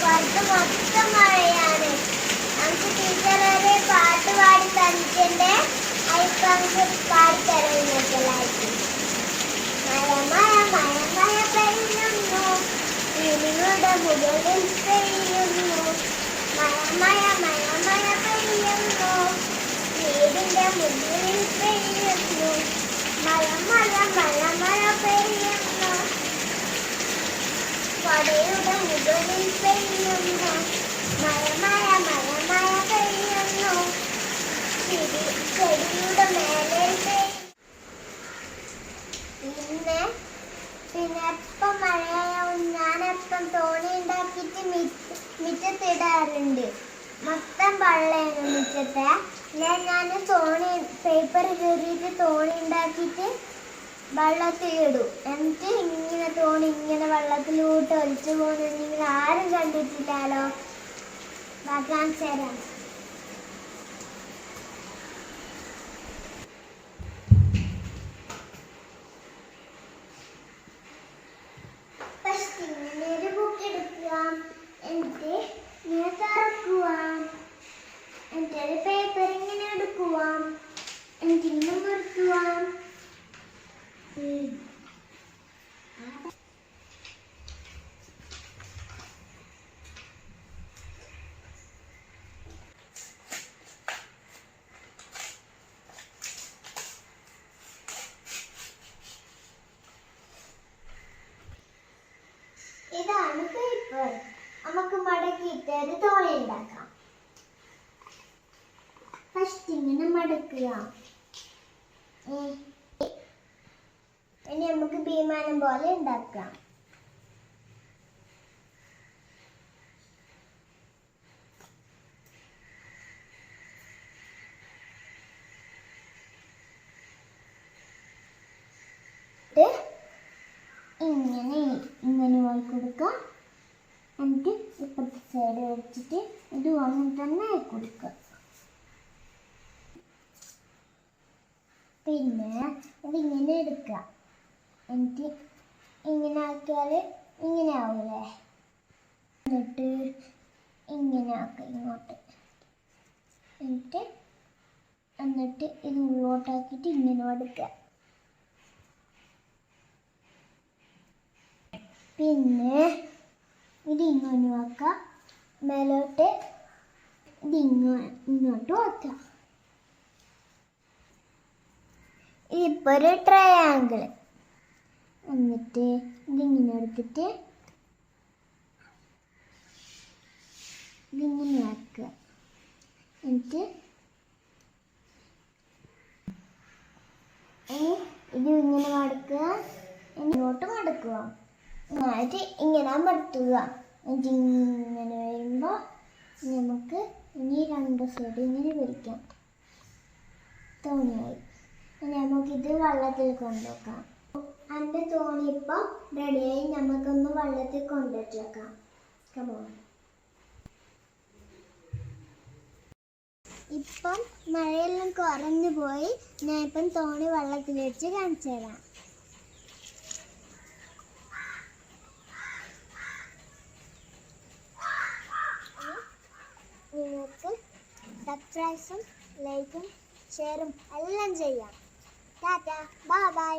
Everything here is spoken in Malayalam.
പുറത്ത് മൊത്തം മഴയാണ് നമുക്ക് ടീച്ചർ ഒരു പാട്ട് പാടി തന്നിട്ടുണ്ട്. അതിപ്പോൾ നമുക്ക് പാടിത്തരാം ഇന്നത്തെ ലൈഫ് മഴ മഴ മഴ മഴ പെയ്യുന്നു. വീടുകളുടെ മുകളിൽ പെയ്യുന്നു. മഴ മഴ മഴ മഴ പെയ്യുന്നു. വീടിന്റെ മുകളിൽ പെയ്യുന്നു. മഴ മഴ മഴ മഴ പെയ്യുന്നു. പെയ്യുന്നു. മഴ മഴ പെയ്യുന്നു. ചെടി ചെടിയുടെ മേലെ പിന്നെ പിന്നെപ്പം മഴയാവും. ഞാനെപ്പം തോണി ഉണ്ടാക്കിയിട്ട് മിറ്റ മിറ്റത്തിടാറുണ്ട്. മൊത്തം വെള്ളമാണ് മിറ്റത്തെ. ഞാൻ ഞാൻ തോണി പേപ്പർ കീറിയിട്ട് തോണി ഉണ്ടാക്കിയിട്ട് വെള്ളത്തിലിടും. എന്നിട്ട് ഇങ്ങനെ തോണി ഇങ്ങനെ വെള്ളത്തിലോട്ട് ഒലിച്ചു പോകുന്നുണ്ടെങ്കിൽ ആരും കണ്ടിട്ടില്ലല്ലോ. കാണിച്ചു തരാം ഫസ്റ്റ് ഇങ്ങനെ ഒരു ബുക്ക് എടുക്കുക എന്നിട്ട് ഇങ്ങനെ തുറക്കുക എന്നിട്ട് ഒരു പേപ്പർ ഇങ്ങനെ എടുക്കുക എന്നിട്ട് ഇങ്ങനെ മുറിക്കുക ഉം. ഇതാണ് പേപ്പർ നമുക്ക് മടക്കിയിട്ട് ഒരു തോണി ഉണ്ടാക്കാം. ഫസ്റ്റ് ഇങ്ങനെ മടക്കുക. ഇനി നമുക്ക് വിമാനം പോലെ ഉണ്ടാക്കാം. ഇങ്ങനെ ഇങ്ങനെ പോയി കൊടുക്കുക എന്നിട്ട് ഇപ്പുറത്തെ സൈഡ് വെച്ചിട്ട് ഇത് വന്നു തന്നെ കൊടുക്കുക. പിന്നെ ഇതിങ്ങനെ എടുക്കുക. എന്നിട്ട് ഇങ്ങനെ ആക്കിയാൽ ഇങ്ങനെ ആവൂലേ എന്നിട്ട് ഇങ്ങനെ ആക്കുക ഇങ്ങോട്ട്. എന്നിട്ട് എന്നിട്ട് ഇത് ഉള്ളോട്ടാക്കിയിട്ട് ഇങ്ങനെ എടുക്കുക. പിന്നെ ഇത് ഇങ്ങനെ വെക്കുക മേലോട്ട് ഇത് ഇങ്ങോട്ട് വയ്ക്കാം ഇപ്പൊ ഒരു ട്രയാങ്കിൾ എന്നിട്ട് ഇതിങ്ങനെ എടുത്തിട്ട് ഇതിങ്ങനെ ആക്കുക. എന്നിട്ട് ഇനി ഇത് ഇങ്ങനെ മടക്കുക. ഇങ്ങോട്ട് മടക്കുക. എന്നിട്ട് ഇങ്ങനെ മടക്കുക ഇങ്ങനെ വരുമ്പോൾ നമുക്ക് ഇനി രണ്ട് സൈഡ് ഇങ്ങനെ പിടിക്കാം തോണിയായി. നമുക്കിത് വെള്ളത്തിൽ കൊണ്ടുവെക്കാം. എന്റെ തോണി ഇപ്പോൾ റെഡിയായി നമുക്കൊന്ന് വെള്ളത്തിൽ കൊണ്ടുവച്ച് വെക്കാം. കമോ ഇപ്പം മഴയെല്ലാം കുറഞ്ഞു പോയി. ഞാൻ ഇപ്പം തോണി വെള്ളത്തിൽ വെച്ച് കാണിച്ചു തരാം. സബ്സ്ക്രൈബും ലൈക്കും ഷെയറും എല്ലാം ചെയ്യാം. Tata bye bye